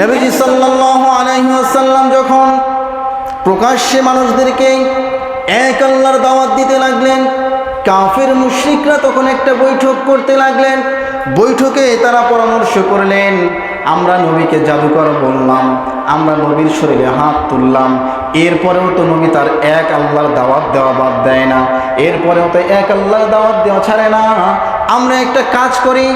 নবীজি সাল্লাল্লাহু আলাইহি ওয়াসাল্লাম যখন প্রকাশ্যে মানুষদেরকে এক আল্লাহর দাওয়াত দিতে লাগলেন, কাফের মুশরিকরা তখন একটা বৈঠক করতে লাগলেন। বৈঠকে তারা পরামর্শ করলেন, আমরা নবীকে জাদুকর বললাম, আমরা নবীর শরীরে হাত তুললাম, এরপরেও তো নবী তার এক আল্লাহর দাওয়াত দেওয়া বাদ দেয় না, এরপরেও তো এক আল্লাহর দাওয়াত দেওয়া ছাড়ে না আমরা একটা কাজ করি,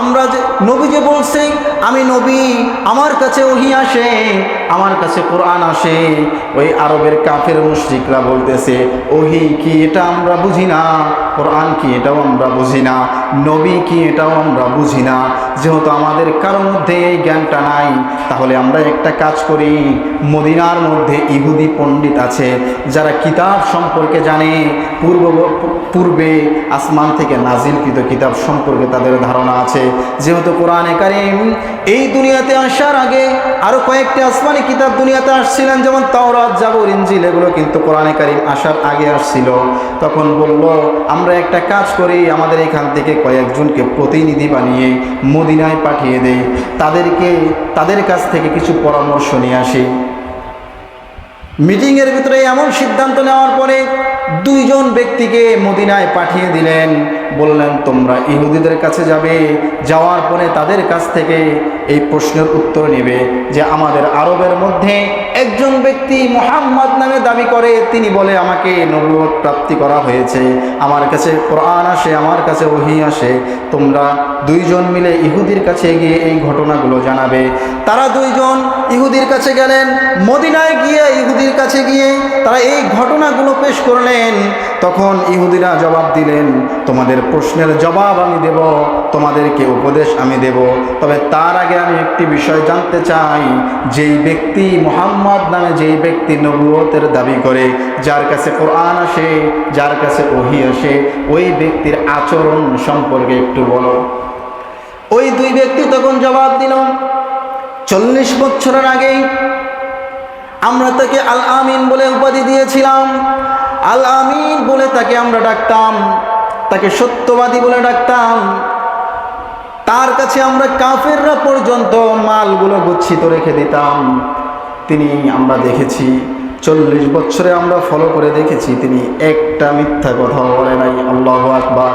আমরা যে নবী যে বলছে, আমি নবী, আমার কাছে ওহি আসে, আমার কাছে কোরআন আসে। ওই আরবের কাফের মুশরিকরা বলতেছে, ওহি কি এটা আমরা বুঝি না? কোরআন কি এটাও আমরা বুঝি না? নবী কি এটাও আমরা বুঝি না? যেহেতু আমাদের কারোর মধ্যে এই জ্ঞানটা নাই, তাহলে আমরা একটা কাজ করি, মদিনার মধ্যে ইহুদি পণ্ডিত আছে, যারা কিতাব সম্পর্কে জানে, পূর্ব, পূর্বে আসমান থেকে নাজিলকৃত কিতাব সম্পর্কে তাদের ধারণা আছে। যেহেতু কোরআনে কারিম এই দুনিয়াতে আসার আগে আরও কয়েকটি আসমানি কিতাব দুনিয়াতে আসছিলেন, যেমন তাওরাত, জাবর ইঞ্জিল এগুলো কিন্তু কোরআনে কারিম আসার আগে আসছিল। তখন বলল, আমরা একটা কাজ করি, আমাদের এখান থেকে কয়েকজনকে প্রতিনিধি বানিয়ে মদিনায় পাঠিয়ে দেই। তাদেরকে, তাদের কাছ থেকে কিছু পরামর্শ নিয়ে আসি। মিটিংয়ের ভিতরে এমন সিদ্ধান্ত নেওয়ার পরে দুইজন ব্যক্তিকে মদিনায় পাঠিয়ে দিলেন। বললেন, তোমরা ইহুদিদের কাছে যাবে। যাওয়ার পরে তাদের কাছ থেকে এই প্রশ্নের উত্তর নেবে যে আমাদের আরবের মধ্যে একজন ব্যক্তি মোহাম্মদ নামে দাবি করে, তিনি বলে, আমাকে নবুয়ত প্রাপ্তি করা হয়েছে। আমার কাছে কোরআন আসে, আমার কাছে ওহি আসে। তোমরা দুইজন মিলে ইহুদির কাছে গিয়ে এই ঘটনাগুলো জানাবে। তারা দুইজন ইহুদির কাছে গেলেন, মদিনায় গিয়ে ইহুদির কাছে গিয়ে তারা এই ঘটনাগুলো পেশ করলেন। তখন ইহুদিরা জবাব দিলেন, তোমাদের প্রশ্নের জবাব আমি দেব, তোমাদেরকে উপদেশ আমি দেব। তবে তার আগে আমি একটি বিষয় জানতে চাই। যেই ব্যক্তি মোহাম্মদ নামে যেই ব্যক্তি নবুয়তের দাবি করে, যার কাছে কোরআন আসে, যার কাছে ওহি আসে, ওই ব্যক্তির আচরণ সম্পর্কে একটু বলো। ওই দুই ব্যক্তি তখন জবাব দিল, চল্লিশ বছরের আগেই আমরা তাকে আল আমিন বলে উপাধি দিয়েছিলাম। আল আমিন বলে তাকে আমরা ডাকতাম, তাকে সত্যবাদী বলে ডাকতাম। তার কাছে আমরা কাফেররা পর্যন্ত মালগুলো গচ্ছিত রেখে দিতাম। তিনি আমরা দেখেছি, চল্লিশ বছরে আমরা ফলো করে দেখেছি, তিনি একটা মিথ্যা কথা বলে নাই। আল্লাহ আকবার।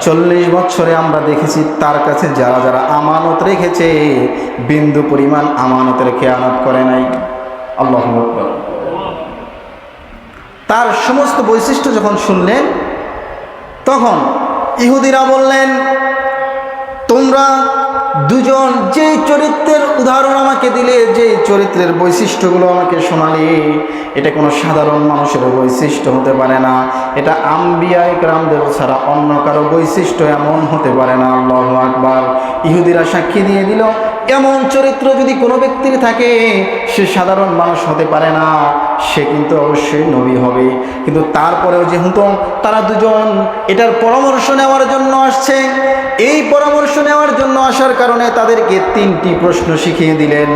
চল্লিশ বছরে আমরা দেখেছি, তার কাছে যারা যারা আমানত রেখেছে, বিন্দু পরিমাণ আমানতের খেয়ানত করে নাই। আল্লাহ আকবার। তার সমস্ত বৈশিষ্ট্য যখন শুনলেন, তখন ইহুদিরা বললেন তোমরা দুজন যে চরিত্রের উদাহরণ আমাকে দিলে যে চরিত্রের বৈশিষ্ট্যগুলো আমাকে শোনালে, এটা কোনো সাধারণ মানুষের বৈশিষ্ট্য হতে পারে না। এটা আম্বিয়া একরামদের ছাড়া অন্য কারও বৈশিষ্ট্য এমন হতে পারে না। আল্লাহ আকবার। ইহুদিরা সাক্ষী দিয়ে দিল, এমন চরিত্র যদি কোনো ব্যক্তির থাকে, সে সাধারণ মানুষ হতে পারে না। সে কিন্তু অবশ্যই নবী হবে কিন্তু তারপরেও যেহেতু তারা দুজন এটার পরামর্শ নেওয়ার জন্য আসছে। এই পরামর্শ নেওয়ার জন্য আসার কারণে তাদেরকে তিনটি প্রশ্ন শিখিয়ে দিলেন।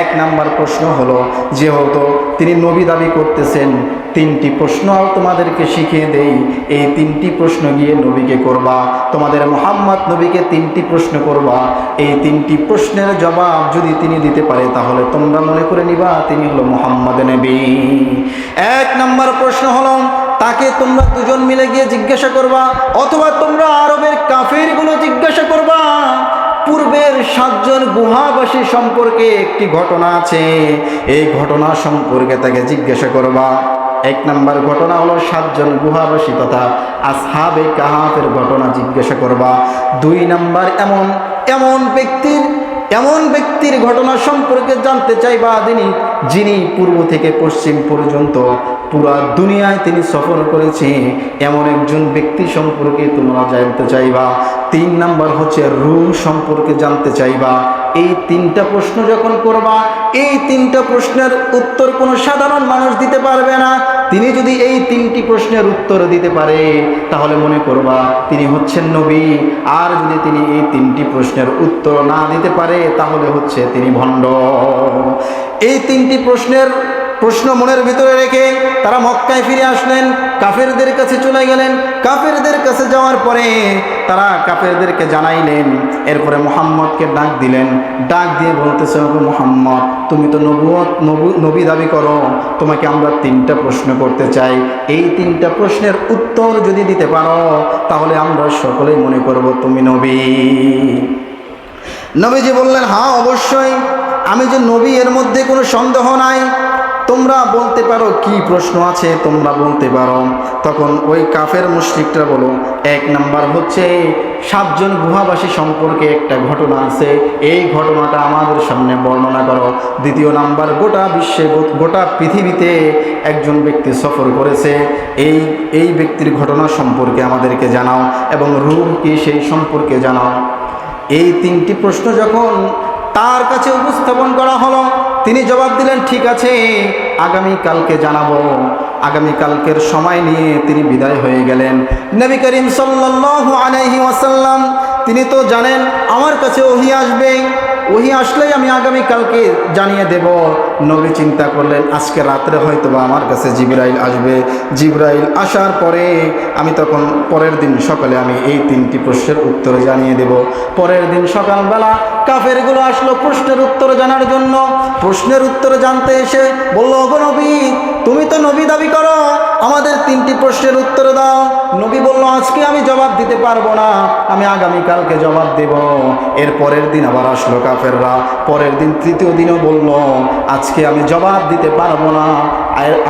এক নাম্বার প্রশ্ন হলো, যেহেতু তিনি নবী দাবি করতেছেন, তিনটি প্রশ্ন তোমাদেরকে শিখিয়ে দেই। এই তিনটি প্রশ্ন গিয়ে নবীকে করবা, তোমাদের মোহাম্মদ নবীকে তিনটি প্রশ্ন করবা। এই তিনটি প্রশ্নের জবাব যদি তিনি দিতে পারে, তাহলে তোমরা মনে করে নিবা, তিনি হলো মোহাম্মদ নবী। এক নম্বর প্রশ্ন হলো, তাকে তোমরা দুজন মিলে গিয়ে জিজ্ঞাসা করবা, অথবা তোমরা আরবের কাফেরগুলো জিজ্ঞাসা করবা। পূর্বের সাতজন গুহাবাসী সম্পর্কে একটি ঘটনা আছে, এই ঘটনা সম্পর্কে তাকে জিজ্ঞাসা করবা। এক নম্বর ঘটনা হলো, সাতজন গুহাবাসী তথা আসহাবে কাহাফের ঘটনা জিজ্ঞাসা করবা। দুই নাম্বার এমন এমন ব্যক্তির এমন ব্যক্তির ঘটনা সম্পর্কে জানতে চাইবা তিনি, যিনি পূর্ব থেকে পশ্চিম পর্যন্ত পুরা দুনিয়ায় তিনি সফর করেছে, এমন একজন ব্যক্তি সম্পর্কে তোমরা জানতে চাইবা। তিন নাম্বার হচ্ছে রুম সম্পর্কে জানতে চাইবা। এই তিনটা প্রশ্ন যখন করবা, এই তিনটা প্রশ্নের উত্তর কোনো সাধারণ মানুষ দিতে পারবে না। তিনি যদি এই তিনটি প্রশ্নের উত্তর দিতে পারে, তাহলে মনে করবা তিনি হচ্ছেন নবী। আর যদি তিনি এই তিনটি প্রশ্নের উত্তর না দিতে পারে, তাহলে হচ্ছে তিনি ভণ্ড। এই তিনটি প্রশ্নের প্রশ্ন মনের ভিতরে রেখে তারা মক্কায় ফিরে আসলেন, কাফেরদের কাছে চলে গেলেন। কাফেরদের কাছে যাওয়ার পরে তারা কাফেরদেরকে জানাইলেন, এরপরে মোহাম্মদকে ডাক দিলেন। ডাক দিয়ে বলতেছে, "ওগো মোহাম্মদ, তুমি তো নবুয়ত, নবু- নবী দাবি করো। তোমাকে আমরা তিনটা প্রশ্ন করতে চাই। এই তিনটা প্রশ্নের উত্তর যদি দিতে পারো, তাহলে আমরা সকলেই মনে করব তুমি নবী। নবীজি বললেন হ্যাঁ অবশ্যই। আমি যে নবী, এর মধ্যে কোনো সন্দেহ নাই। তোমরা বলতে পারো, কি প্রশ্ন আছে তোমরা বলতে পারো। তখন ওই কাফের মুশরিকরা বলো, এক নাম্বার হচ্ছে, সাতজন গুহাবাসী সম্পর্কে একটা ঘটনা আছে। এই ঘটনাটা আমাদের সামনে বর্ণনা করো। দ্বিতীয় নাম্বার, গোটা বিশ্বে, গোটা পৃথিবীতে একজন ব্যক্তি সফর করেছে। এই এই ব্যক্তির ঘটনা সম্পর্কে আমাদেরকে জানাও এবং রূপ কি সেই সম্পর্কে জানাও। এই তিনটি প্রশ্ন যখন তার কাছে উপস্থাপন করা হলো। তিনি জবাব দিলেন, ঠিক আছে, আগামী কালকে জানাব। আগামী কালকের সময় নিয়ে তিনি বিদায় হয়ে গেলেন। নবী করিম সাল্লাল্লাহু আলাইহি ওয়াসাল্লাম, তিনি তো জানেন, আমার কাছে ওহি আসবে। ওহি আসলেই আমি আগামী কালকে জানিয়ে দেব, নবী চিন্তা করলেন, আজকে রাত্রে হয়তো বা আমার কাছে জিব্রাইল আসবে। জিব্রাইল আসার পরে আমি তখন পরের দিন সকালে আমি এই তিনটি প্রশ্নের উত্তর জানিয়ে দেব। পরের দিন সকালবেলা কাফেরগুলো আসলো প্রশ্নের উত্তর জানার জন্য। প্রশ্নের উত্তর জানতে এসে বলল, ওগো নবী, তুমি তো নবী দাবি করো, আমাদের তিনটি প্রশ্নের উত্তর দাও। নবী বলল, আজকে আমি জবাব দিতে পারব না। আমি আগামীকালকে জবাব দেব। এর পরের দিন আবার আসলো কাফেররা। পরের দিন তৃতীয় দিনও বলল, আজকে আমি জবাব দিতে পারব না।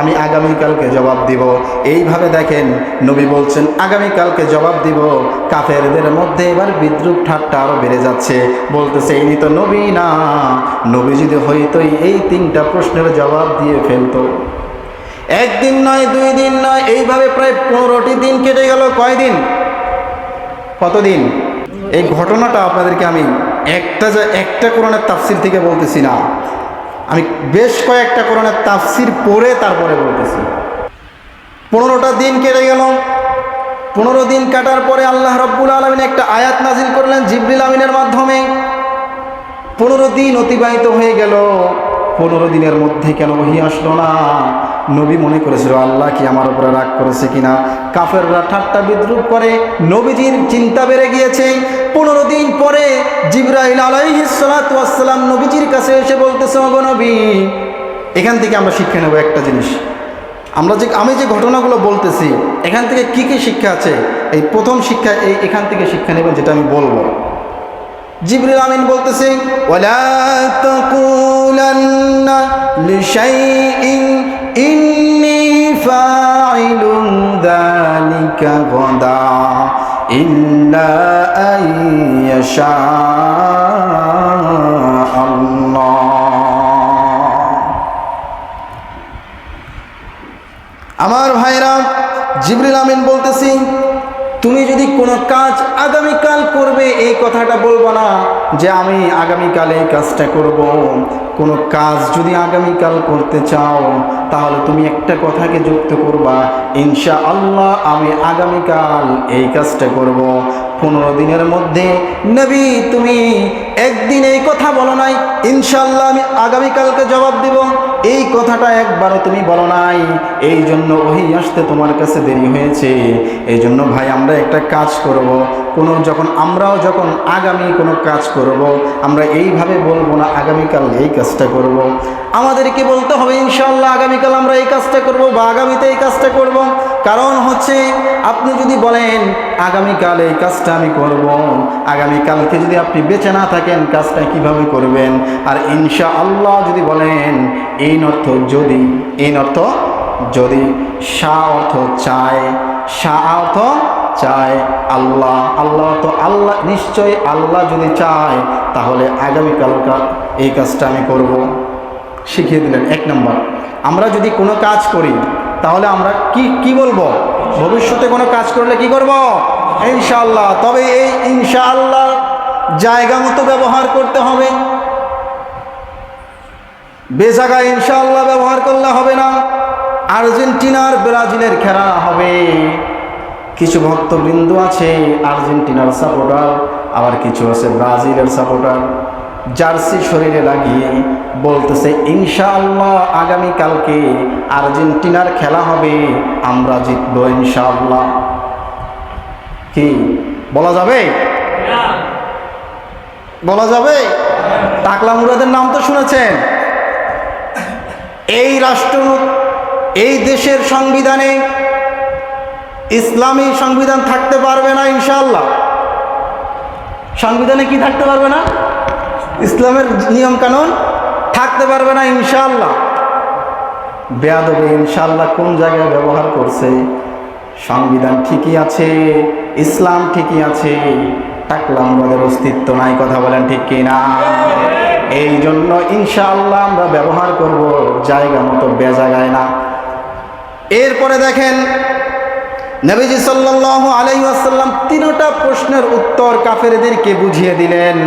আমি আগামীকালকে জবাব দিব। এইভাবে দেখেন, নবী বলছেন, আগামীকালকে জবাব দিব। কাফেরদের মধ্যে এবার বিদ্রুপ ঠাট্টা আরও বেড়ে যাচ্ছে। বলতেছে ইনি তো নবী না। নবী যদি হইতই এই তিনটা প্রশ্নের জবাব দিয়ে ফেলতো। একদিন নয়, দুই দিন নয়, এইভাবে প্রায় পনেরোটি দিন কেটে গেল। কয়দিন? কতদিন? এই ঘটনাটা আপনাদেরকে আমি একটা যে একটা কোরআনের তাফসির থেকে বলতেছি না। আমি বেশ কয়েকটা কোরআনের তাফসির পড়ে তারপরে বলতেছি। পনেরোটা দিন কেটে গেল। পনেরো দিন কাটার পরে আল্লাহ রব্বুল আলমিন একটা আয়াত নাজিল করলেন জিবরিল আমিনের মাধ্যমে। পনেরো দিন অতিবাহিত হয়ে গেল। পনেরো দিনের মধ্যে কেন ওহি আসলো না? নবী মনে করেছিল, আল্লাহ কি আমার উপরে রাগ করেছে কিনা? কাফেররা ঠাট্টা বিদ্রুপ করে, নবীজির চিন্তা বেড়ে গিয়েছে। পনেরো দিন পরে জিব্রাইল আলাইহিসালাম নবীজির কাছে এসে বলতেছে, ওগো নবী, এখান থেকে আমরা শিক্ষা নেব একটা জিনিস। আমরা যে, আমি যে ঘটনাগুলো বলতেছি, এখান থেকে কি কি শিক্ষা আছে? এই প্রথম শিক্ষা এই এখান থেকে শিক্ষা নেবেন যেটা আমি বলব। জিবরিল আমিন বলতেছে, ওয়ালা তাকুলান্না লিশাইইন, ইন্নী ফাইলুন যালিকা গাদা, ইল্লা আইয়াশা আমার ভাইরা, জিবরিল আমিন বলতেছি তুমি যদি কোনো কাজ আগামীকাল করবে, এই কথাটা বলব না যে আমি আগামীকাল এই কাজটা করব। কোনো কাজ যদি আগামীকাল করতে চাও, তাহলে তুমি একটা কথাকে যুক্ত করবা ইনশা আল্লাহ আমি আগামীকাল এই কাজটা করব। পনেরো দিনের মধ্যে, নবী, তুমি একদিন এই কথা বলো নাই ইনশাল্লাহ আমি আগামীকালকে জবাব দিব। এই কথাটা একবারও তুমি বলো নাই। এই জন্য ওহি আসতে তোমার কাছে দেরি হয়েছে। এই জন্য ভাই, আমরা একটা কাজ করব। কোনো যখন আমরাও যখন আগামী কোনো কাজ করব। আমরা এইভাবে বলব না, আগামীকাল এই কাজটা করব। আমাদেরকে বলতে হবে ইনশাল্লাহ আগামীকাল আমরা এই কাজটা করব বা আগামীতে এই কাজটা করব। কারণ হচ্ছে, আপনি যদি বলেন, আগামীকাল এই কাজটা আমি করব। আগামীকালকে যদি আপনি বেঁচে না থাকেন, কাজটা কীভাবে করবেন আর ইনশা আল্লাহ যদি বলেন এই অর্থ যদি এই অর্থ যদি সা অর্থ চায়, সা অর্থ চায় আল্লাহ। আল্লাহ তো আল্লাহ নিশ্চয় আল্লাহ যদি চায়, তাহলে আগামীকালকার এই কাজটা আমি করব। শিখিয়ে দিলেন, এক নম্বর। আমরা যদি কোনো কাজ করি, তাহলে আমরা কি কি বলব? ভবিষ্যতে কোনো কাজ করলে কি করব? ইনশাআল্লাহ। তবে এই ইনশাআল্লাহ জায়গা মতো ব্যবহার করতে হবে। বেজাগায় ইনশাআল্লাহ ব্যবহার করলে হবে না। আর্জেন্টিনার ব্রাজিলের খেলা হবে। কিছু ভক্তবৃন্দ আছে আর্জেন্টিনার সাপোর্টার, আবার কিছু আছে ব্রাজিলের সাপোর্টার। জার্সি শরীরে লাগিয়ে বলতেছে, ইনশাআল্লাহ আগামীকালকে আর্জেন্টিনার খেলা হবে, আমরা জিতবো ইনশাআল্লাহ। কি? বলা যাবে? বলা যাবে? টাকলা মুরাদের নাম তো শুনেছেন। এই রাষ্ট্র এই দেশের সংবিধানে ইসলামী সংবিধান থাকতে পারবে না ইনশাল্লাহ সংবিধানে কি থাকতে পারবে না? ইসলামের নিয়ম কানুন থাকতে পারবে না ইনশাআল্লাহ। বেয়াদবে ইনশাল্লাহ কোন জায়গায় ব্যবহার করছে? সংবিধান ঠিকই আছে ইসলাম ঠিকই আছে টাকলা আমাদের অস্তিত্ব নাই কথা বলেন ঠিক কি না? এই জন্য ইনশাআল্লাহ আমরা ব্যবহার করব জায়গা মতো বেজাগায় না। এরপরে দেখেন নবীজি সাল্লাহ আলাইসাল্লাম তিনটা প্রশ্নের উত্তর কাফেরদেরকে বুঝিয়ে দিলেন।